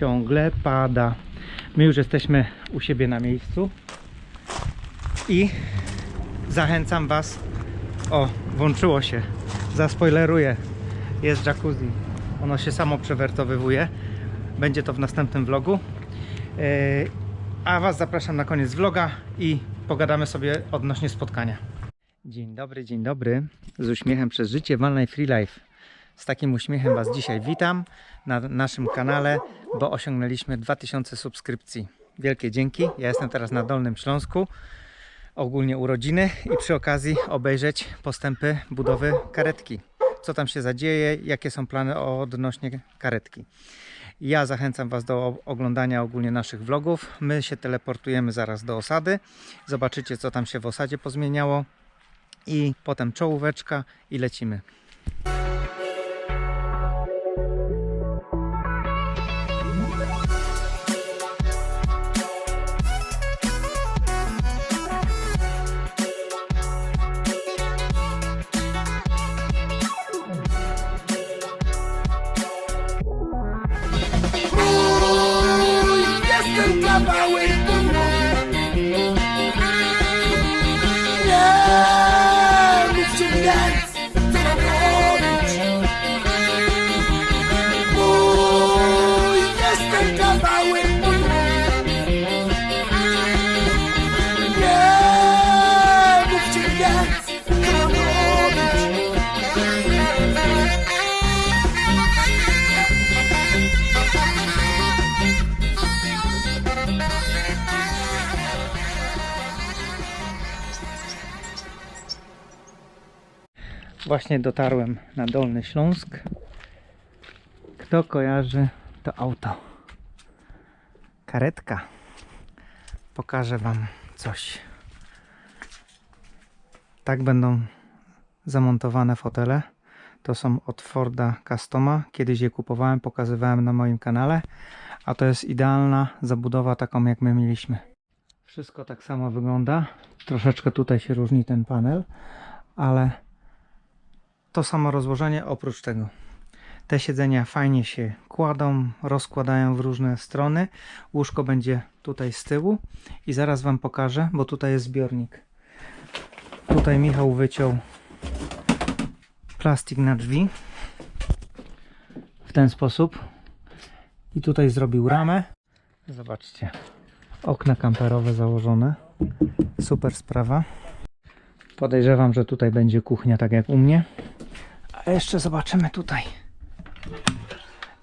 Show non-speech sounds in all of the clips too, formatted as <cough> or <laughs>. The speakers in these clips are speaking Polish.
ciągle pada. My już jesteśmy u siebie na miejscu i zachęcam Was. O, włączyło się. Zaspoileruję. Jest jacuzzi. Ono się samo przewertowywuje. Będzie to w następnym vlogu. Yy, A Was zapraszam na koniec vloga i pogadamy sobie odnośnie spotkania. Dzień dobry, dzień dobry. Z uśmiechem przez życie Life Free Life. Z takim uśmiechem Was dzisiaj witam na naszym kanale, bo osiągnęliśmy 2000 subskrypcji. Wielkie dzięki. Ja jestem teraz na Dolnym Śląsku, ogólnie urodziny i przy okazji obejrzeć postępy budowy karetki. Co tam się zadzieje, jakie są plany odnośnie karetki. Ja zachęcam Was do oglądania ogólnie naszych vlogów. My się teleportujemy zaraz do osady. Zobaczycie, co tam się w osadzie pozmieniało. I potem czołóweczka i lecimy. Właśnie dotarłem na Dolny Śląsk. Kto kojarzy to auto? Karetka. Pokażę Wam coś. Tak będą zamontowane fotele. To są od Forda Customa. Kiedyś je kupowałem, pokazywałem na moim kanale. A to jest idealna zabudowa, taką jak my mieliśmy. Wszystko tak samo wygląda. Troszeczkę tutaj się różni ten panel, ale to samo rozłożenie oprócz tego. Te siedzenia fajnie się kładą, rozkładają w różne strony. Łóżko będzie tutaj z tyłu i zaraz Wam pokażę, bo tutaj jest zbiornik. Tutaj Michał wyciął plastik na drzwi w ten sposób i tutaj zrobił ramę. Zobaczcie, okna kamperowe założone. Super sprawa. Podejrzewam, że tutaj będzie kuchnia tak jak u mnie. A jeszcze zobaczymy tutaj.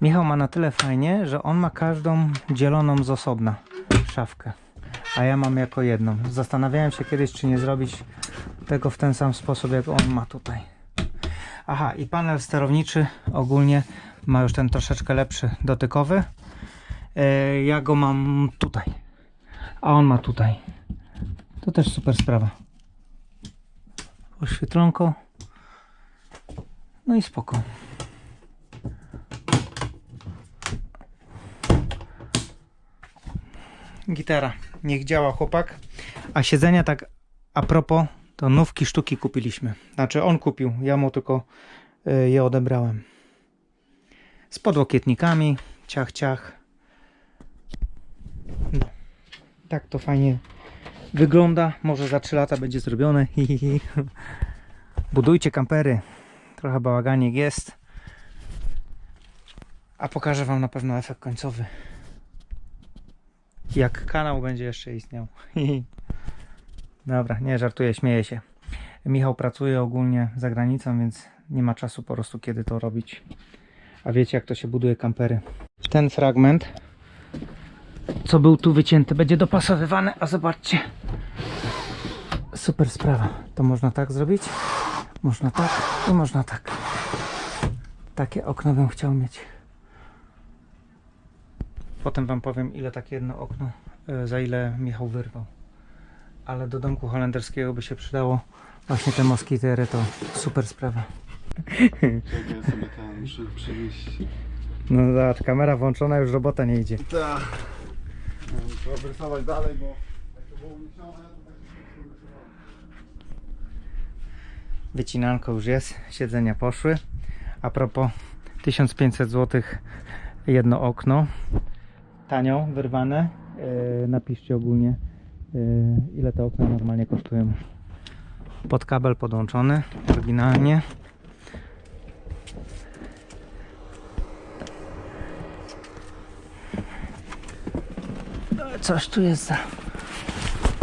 Michał ma na tyle fajnie, że on ma każdą dzieloną z osobna szafkę. A ja mam jako jedną. Zastanawiałem się kiedyś, czy nie zrobić tego w ten sam sposób, jak on ma tutaj. Aha, i panel sterowniczy ogólnie ma już ten troszeczkę lepszy dotykowy. E, Ja go mam tutaj, a on ma tutaj. To też super sprawa. Oświetlanko. No i spoko. Gitara. Niech działa chłopak. A siedzenia tak a propos, to nówki sztuki kupiliśmy. Znaczy on kupił, ja mu tylko y, je odebrałem. Z podłokietnikami, ciach ciach. No. Tak to fajnie wygląda. Może za 3 lata będzie zrobione. Hi, hi, hi. Budujcie kampery. Trochę bałaganik jest. A pokażę Wam na pewno efekt końcowy. Jak kanał będzie jeszcze istniał. <laughs> Dobra, nie żartuję, śmieję się. Michał pracuje ogólnie za granicą, więc nie ma czasu po prostu kiedy to robić. A wiecie jak to się buduje kampery. Ten fragment, co był tu wycięty, będzie dopasowywany, a zobaczcie. Super sprawa. To można tak zrobić. Można tak i można tak. Takie okno bym chciał mieć. Potem wam powiem ile takie jedno okno, e, za ile Michał wyrwał. Ale do domku holenderskiego by się przydało właśnie te moskitery, to super sprawa. Czekaj sobie ten przy, przywieźć. No zobacz, kamera włączona, już robota nie idzie. Tak. Wyrysować dalej, bo jak to było uniesione, to tak się wyrysowało. Wycinanko już jest, siedzenia poszły. A propos 1500 zł jedno okno. tanio wyrwane. E, napiszcie ogólnie e, ile te okna normalnie kosztują. Pod kabel podłączony oryginalnie. Coś tu jest za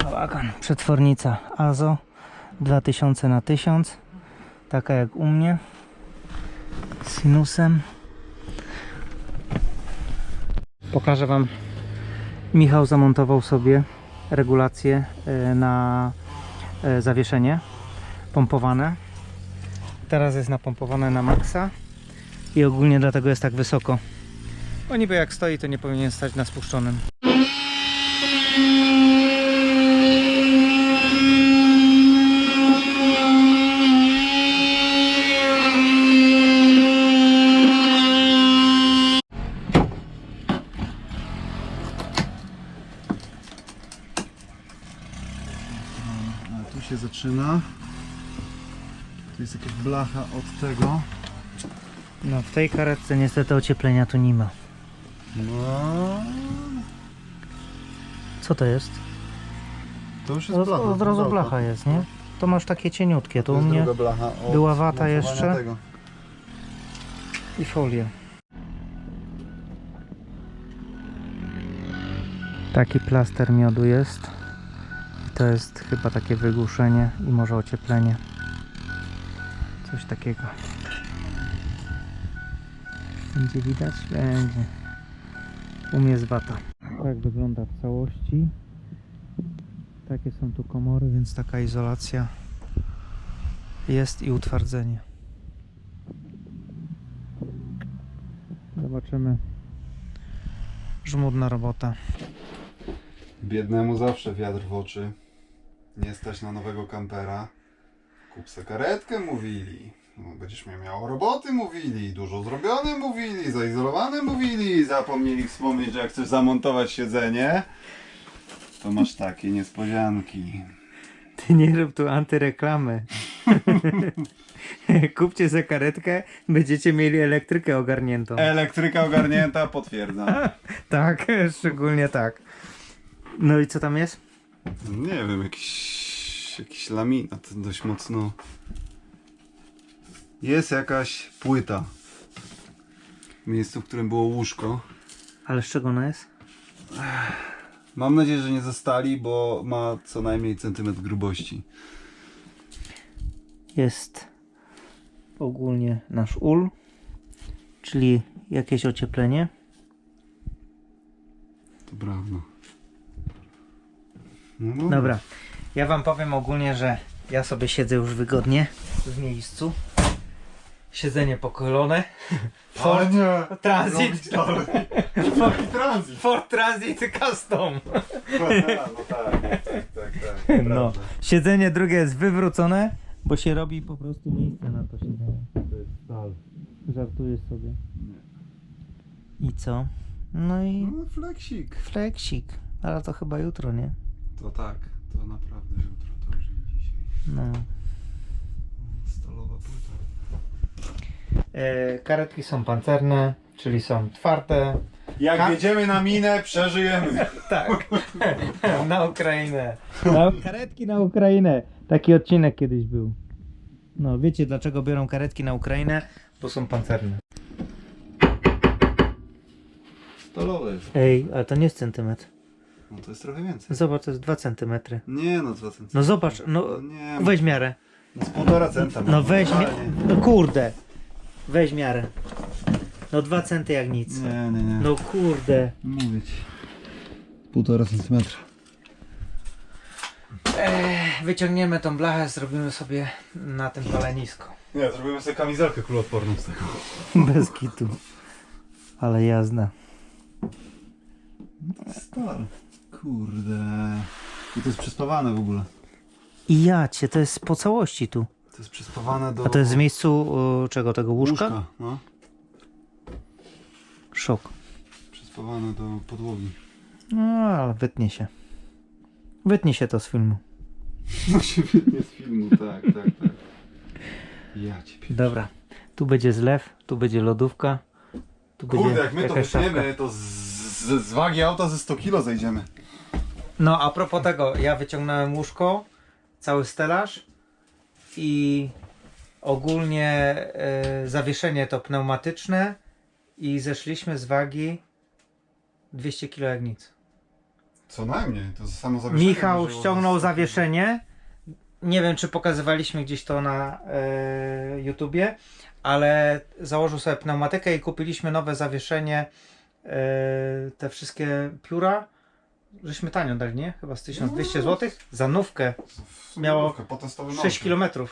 bałagan. Przetwornica AZO 2000 na 1000 taka jak u mnie. Sinusem. Pokażę wam. Michał zamontował sobie regulację e, na e, zawieszenie pompowane. Teraz jest napompowane na maksa i ogólnie dlatego jest tak wysoko. Bo niby jak stoi to nie powinien stać na spuszczonym jest jakaś blacha od tego. no w tej karetce niestety ocieplenia tu nie ma No. co to jest? To już jest Od, blacha. od razu blacha jest, nie? To masz takie cieniutkie, To to u mnie blacha od była wata jeszcze. Tego. i folię. Taki plaster miodu jest. To jest chyba takie wygłuszenie i może ocieplenie. Coś takiego. Będzie widać? Będzie. U mnie jest wata. Tak wygląda w całości. Takie są tu komory, więc taka izolacja jest i utwardzenie. Zobaczymy. Żmudna robota. Biednemu zawsze wiatr w oczy. Nie stać na nowego kampera. Kup se karetkę, mówili. No, Będziesz miał, miał roboty, mówili. Dużo zrobione, mówili. Zaizolowane, mówili. Zapomnieli wspomnieć, że jak chcesz zamontować siedzenie, to masz takie niespodzianki. Ty nie rób tu antyreklamy. <laughs> Kupcie za karetkę, będziecie mieli elektrykę ogarniętą. Elektryka ogarnięta, potwierdzam. <laughs> Tak, szczególnie tak. No i co tam jest? Nie wiem, jakiś, jakiś laminat dość mocno. Jest jakaś płyta. W miejscu, w którym było łóżko. Ale z czego ona jest? Mam nadzieję, że nie zostali, bo ma co najmniej centymetr grubości. Jest ogólnie nasz ul, czyli jakieś ocieplenie. To prawda. No Dobra, ja wam powiem ogólnie, że ja sobie siedzę już wygodnie w miejscu. Siedzenie pokolone. <laughs> Ford Panie! Transit. <laughs> Ford Transit! Ford Transit Custom. No tak, tak, tak, tak. No. Siedzenie drugie jest wywrócone, bo się robi po prostu miejsce na to siedzenie. To jest stal. Żartujesz sobie. I co? No i No fleksik. fleksik. Ale to chyba jutro, nie? To tak, to naprawdę jutro, to już nie dzisiaj. No. Stalowa płyta. E, karetki są pancerne, czyli są twarte. Jak Ka- jedziemy na minę, przeżyjemy. <laughs> Tak. <laughs> na Ukrainę. Na, karetki na Ukrainę. Taki odcinek kiedyś był. No, wiecie dlaczego biorą karetki na Ukrainę? Bo są pancerne. Stalowe. Ej, ale to nie jest centymetr. No to jest trochę więcej. Zobacz, to jest 2 centymetry. Nie no, 2 cm. No zobacz, no No nie, weź miarę. no z półtora centa. No mam. weź mi... Normalnie. No kurde. Weź miarę. No 2 centy jak nic. Nie, nie, nie. No kurde. Mówię ci. Półtora centymetra. Wyciągniemy tą blachę, zrobimy sobie na tym palenisko. Nie, zrobimy sobie kamizelkę kuloodporną z tego. <laughs> Bez kitu. Ale jazda. Star. Kurde. I to jest przyspawane w ogóle. I ja cię, to jest po całości tu. To jest przyspawane do A to jest w miejscu czego? Tego łóżka? No. Szok. Przyspawane do podłogi. No, ale wytnie się. Wytnie się to z filmu. No się wytnie z filmu, tak, tak, tak. Ja cię Dobra. Tu będzie zlew, tu będzie lodówka. Tu Kurde, będzie jak my to jakaś szafka. wytniemy, to z, z, z wagi auta ze 100 kilo zejdziemy. No a propos tego, ja wyciągnąłem łóżko, cały stelaż i ogólnie e, zawieszenie to pneumatyczne i zeszliśmy z wagi 200 kg jak nic. Co najmniej, to samo zawieszenie. Michał ściągnął ze 100 kilo. zawieszenie. Nie wiem, czy pokazywaliśmy gdzieś to na e, YouTubie, ale założył sobie pneumatykę i kupiliśmy nowe zawieszenie. E, te wszystkie pióra. Żeśmy tanio dali, nie? Chyba z 1200 zł. Za nówkę miało nówkę, po testowym 6 aucie. km.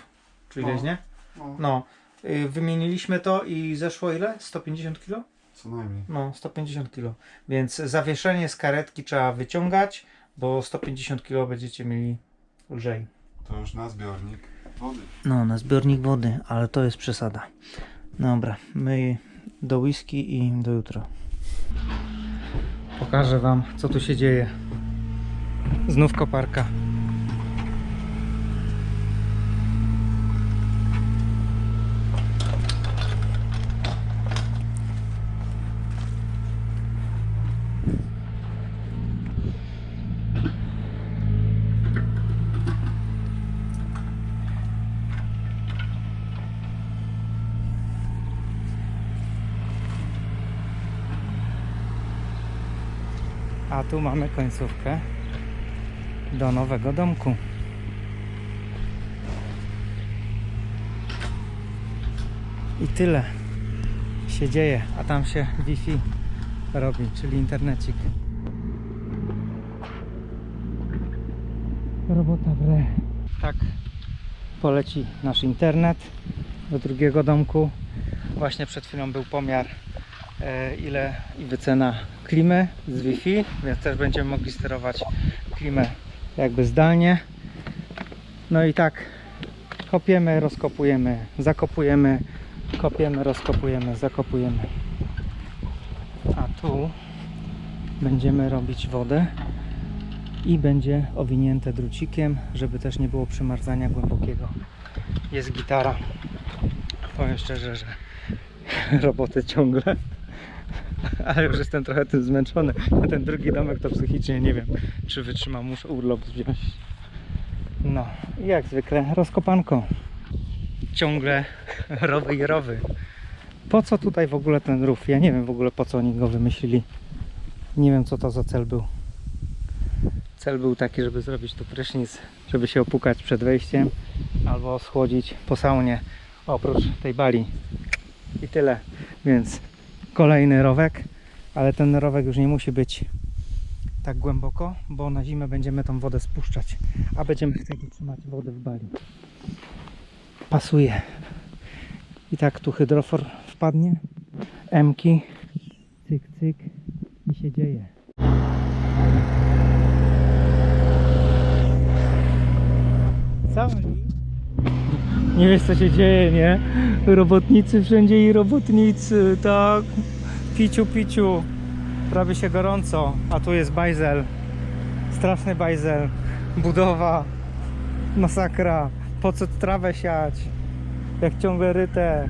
Czy ileś, No. nie? No, No. Y, Wymieniliśmy to i zeszło ile? 150 kg? co najmniej. No, 150 kg. Więc zawieszenie z karetki trzeba wyciągać, bo 150 kg będziecie mieli lżej. To już na zbiornik wody. No, na zbiornik wody, ale to jest przesada. Dobra, my do whisky i do jutra. Pokażę wam, co tu się dzieje. Znów koparka. A tu mamy końcówkę do nowego domku. I tyle się dzieje, a tam się Wi-Fi robi, czyli internecik. Robota w re. Tak poleci nasz internet do drugiego domku. Właśnie przed chwilą był pomiar ile i wycena klimy z Wi-Fi, więc też będziemy mogli sterować klimę jakby zdalnie. No i tak kopiemy, rozkopujemy, zakopujemy, kopiemy, rozkopujemy, zakopujemy. A tu będziemy robić wodę i będzie owinięte drucikiem, żeby też nie było przymarzania głębokiego. Jest gitara. Powiem szczerze, że <laughs> roboty ciągle. <laughs> Ale już jestem trochę tym zmęczony. A ten drugi domek to psychicznie nie wiem, czy wytrzymam. Muszę urlop wziąć. No, jak zwykle rozkopanko. Ciągle <laughs> rowy i rowy. Po co tutaj w ogóle ten rów? Ja nie wiem w ogóle po co oni go wymyślili. Nie wiem co to za cel był. Cel był taki, żeby zrobić tu prysznic, żeby się opukać przed wejściem albo schłodzić po saunie oprócz tej bali. I tyle. Więc kolejny rowek, ale ten rowek już nie musi być tak głęboko, bo na zimę będziemy tą wodę spuszczać, a będziemy chcieli trzymać wodę w bali. Pasuje. I tak tu hydrofor wpadnie, emki, cyk, cyk i się dzieje. Oni? Nie wiesz co się dzieje, nie? Robotnicy wszędzie i robotnicy, tak. Piciu, piciu. Prawie się gorąco, a tu jest bajzel. Straszny bajzel. Budowa. Masakra. Po co trawę siać? Jak ciągle ryte.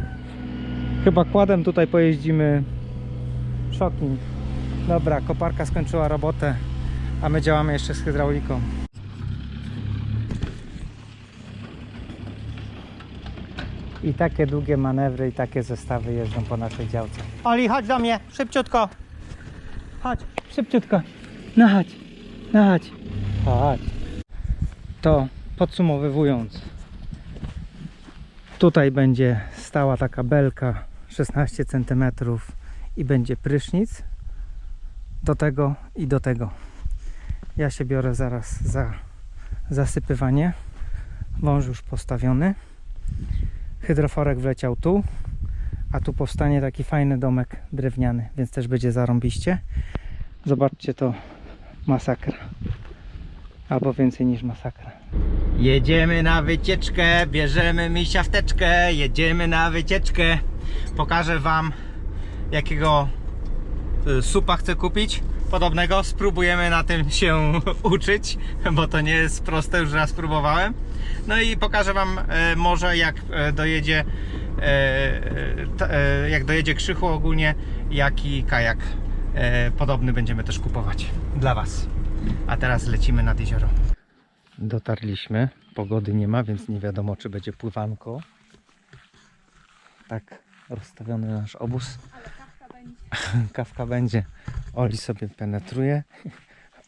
Chyba kładem tutaj pojeździmy. Shocking. Dobra, koparka skończyła robotę, a my działamy jeszcze z hydrauliką. I takie długie manewry i takie zestawy jeżdżą po naszej działce. Oli, chodź do mnie, szybciutko. Chodź, szybciutko. No chodź, no chodź. Chodź. To podsumowywując. Tutaj będzie stała taka belka 16 cm i będzie prysznic do tego i do tego. Ja się biorę zaraz za zasypywanie. Wąż już postawiony hydroforek wleciał tu, a tu powstanie taki fajny domek drewniany, więc też będzie zarąbiście. Zobaczcie to, masakra. Albo więcej niż masakra. Jedziemy na wycieczkę, bierzemy misia w teczkę, jedziemy na wycieczkę. Pokażę Wam jakiego y, supa chcę kupić. Podobnego, spróbujemy na tym się <laughs> uczyć, bo to nie jest proste, już raz próbowałem. No i pokażę Wam e, może jak e, dojedzie e, jak dojedzie Krzychu ogólnie, jaki kajak podobny będziemy też kupować dla Was. A teraz lecimy nad jezioro. Dotarliśmy. Pogody nie ma, więc nie wiadomo, czy będzie pływanko. Tak rozstawiony nasz obóz. <laughs> Kawka będzie. Oli sobie penetruje.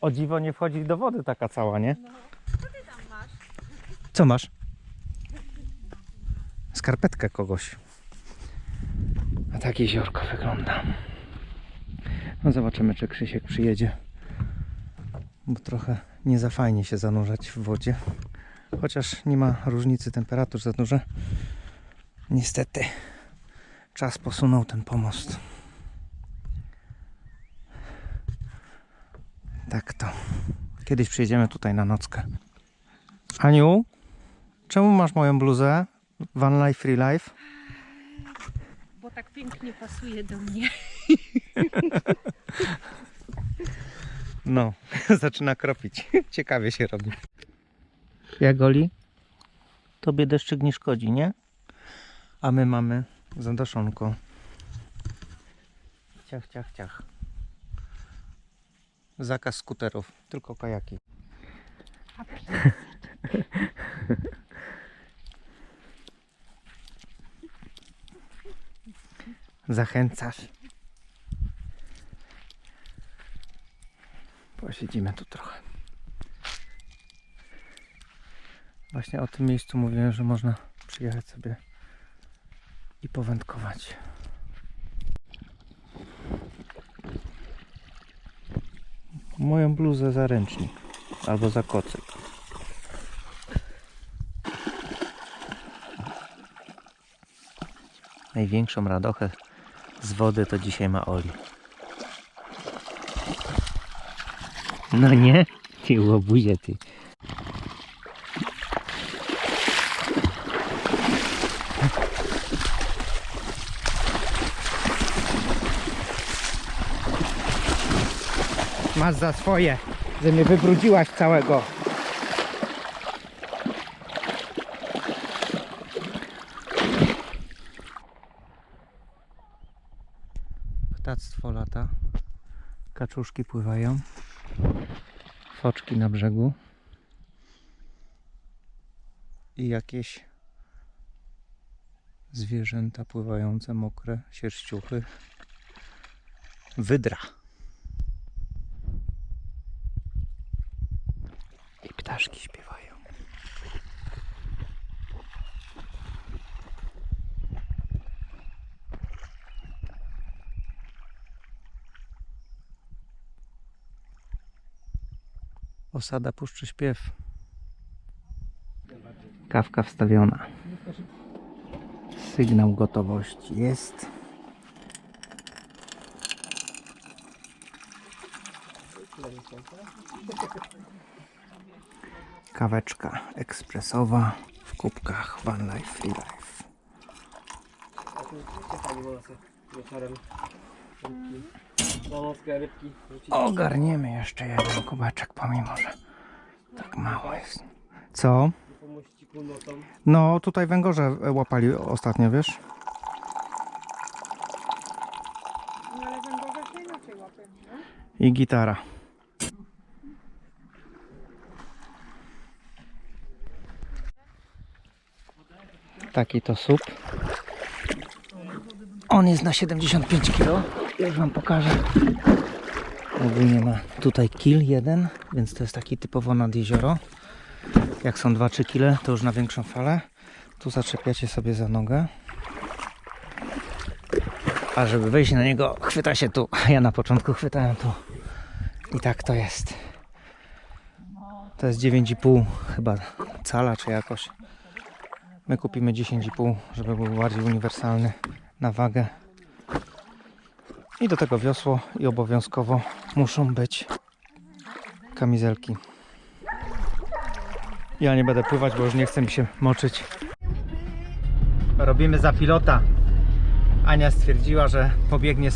O dziwo nie wchodzi do wody taka cała, nie? Co masz? Skarpetkę kogoś. A tak jeziorko wygląda. No zobaczymy, czy Krzysiek przyjedzie. Bo trochę nie za fajnie się zanurzać w wodzie. Chociaż nie ma różnicy temperatur za duże. Niestety czas posunął ten pomost. Tak to. Kiedyś przyjedziemy tutaj na nockę. Aniu, czemu masz moją bluzę? Van Life Free Life? Bo tak pięknie pasuje do mnie. No, <laughs> zaczyna kropić. Ciekawie się robi. Jak Oli? Tobie deszczyk nie szkodzi, nie? A my mamy zadoszonko. Ciach, ciach, ciach. Zakaz skuterów, tylko kajaki. Zachęcasz. Posiedzimy tu trochę. Właśnie o tym miejscu mówiłem, że można przyjechać sobie i powędkować. Moją bluzę za ręcznik albo za kocyk. Największą radochę z wody to dzisiaj ma Oli. No nie? Ty łobuzie ty. Masz za swoje, że mnie wybrudziłaś całego. Ptactwo lata. Kaczuszki pływają. Foczki na brzegu. I jakieś zwierzęta pływające, mokre, sierściuchy. Wydra. Ptaszki śpiewają. Osada Puszczy Śpiew. Kawka wstawiona. Sygnał gotowości jest. Kaweczka ekspresowa w kubkach Van Life Free Life. Ogarniemy jeszcze jeden kubeczek, pomimo że tak mało jest. Co? No, tutaj węgorze łapali ostatnio, wiesz? No ale węgorze się inaczej łapie, nie? I gitara. Taki to sup. On jest na 75 kg. Już Wam pokażę. Ogólnie ma tutaj kil jeden, więc to jest taki typowo nad jezioro. Jak są 2-3 kile, to już na większą falę. Tu zaczepiacie sobie za nogę. A żeby wejść na niego, chwyta się tu. <laughs> Ja na początku chwytałem tu. I tak to jest. To jest 9,5 chyba cala czy jakoś. My kupimy 10,5, żeby był bardziej uniwersalny na wagę. I do tego wiosło i obowiązkowo muszą być kamizelki. Ja nie będę pływać, bo już nie chcę mi się moczyć. Robimy za pilota. Ania stwierdziła, że pobiegnie